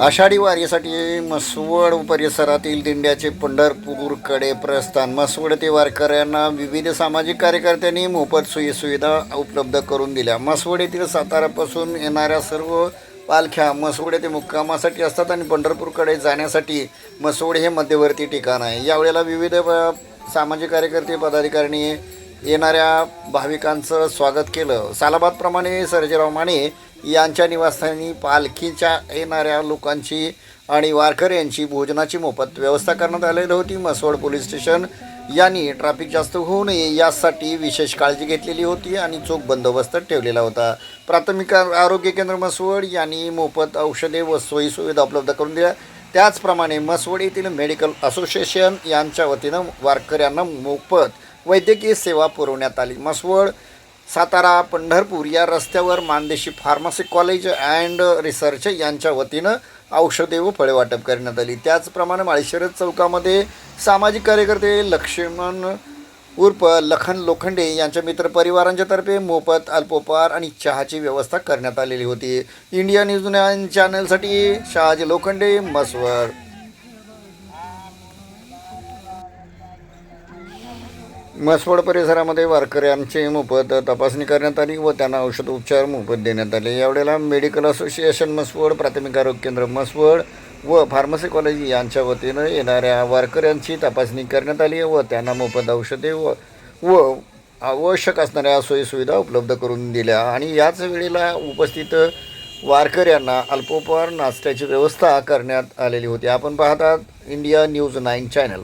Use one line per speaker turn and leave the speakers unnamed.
आषाढी वारीसाठी मसवड परिसरातील दिंड्याचे पंढरपूरकडे प्रस्थान. मसवड ते वारकऱ्यांना विविध सामाजिक कार्यकर्त्यांनी मोफत सोयीसुविधा उपलब्ध करून दिल्या. मसवड येथील सातारापासून येणाऱ्या सर्व पालख्या मसवड येथे मुक्कामासाठी असतात आणि पंढरपूरकडे जाण्यासाठी मसवड हे मध्यवर्ती ठिकाण आहे. यावेळेला विविध सामाजिक कार्यकर्ते पदाधिकाऱ्यांनी येणाऱ्या भाविकांचं स्वागत केलं. सालाबादप्रमाणे सर्जेराव माने यांच्या निवासस्थानी पालखीच्या येणाऱ्या लोकांची आणि वारकऱ्यांची भोजनाची मोफत व्यवस्था करण्यात आलेली होती. मसवड पोलीस स्टेशन यांनी ट्रॅफिक जास्त होऊ नये यासाठी विशेष काळजी घेतलेली होती आणि चोख बंदोबस्त ठेवलेला होता. प्राथमिक आरोग्य केंद्र मसवड यांनी मोफत औषधे व सोयीसुविधा उपलब्ध करून दिल्या. त्याचप्रमाणे मसवड येथील मेडिकल असोसिएशन यांच्या वतीनं वारकऱ्यांना मोफत वैद्यकीय सेवा पुरवण्यात आली. मसवड सातारा पंढरपूर या रस्त्यावर Mandeshi pharmacy college and research यांच्या वतीनं औषधे व फळे वाटप करण्यात आली. त्याचप्रमाणे माळशिरस चौकामध्ये सामाजिक कार्यकर्ते लक्ष्मण उर्फ लखन लोखंडे यांच्या मित्रपरिवारांच्या तर्फे मोफत अल्पोपहार आणि चहाची व्यवस्था करण्यात आलेली होती. इंडिया न्यूज नाईन चॅनलसाठी शहाजी लोखंडे मसवड. म्हसवड परिसरामध्ये वारकऱ्यांची मोफत तपासणी करण्यात आली व त्यांना औषध उपचार मोफत देण्यात आले. यावेळेला मेडिकल असोसिएशन मसवड प्राथमिक आरोग्य केंद्र म्हसवड व फार्मसी कॉलेज यांच्या वतीनं येणाऱ्या वारकऱ्यांची तपासणी करण्यात आली व त्यांना मोफत औषधे व व आवश्यक असणाऱ्या सोयीसुविधा उपलब्ध करून दिल्या. आणि याच वेळेला उपस्थित वारकऱ्यांना अल्पोपहार नाश्त्याची व्यवस्था करण्यात आलेली होती. आपण पाहतात इंडिया न्यूज नाईन चॅनल.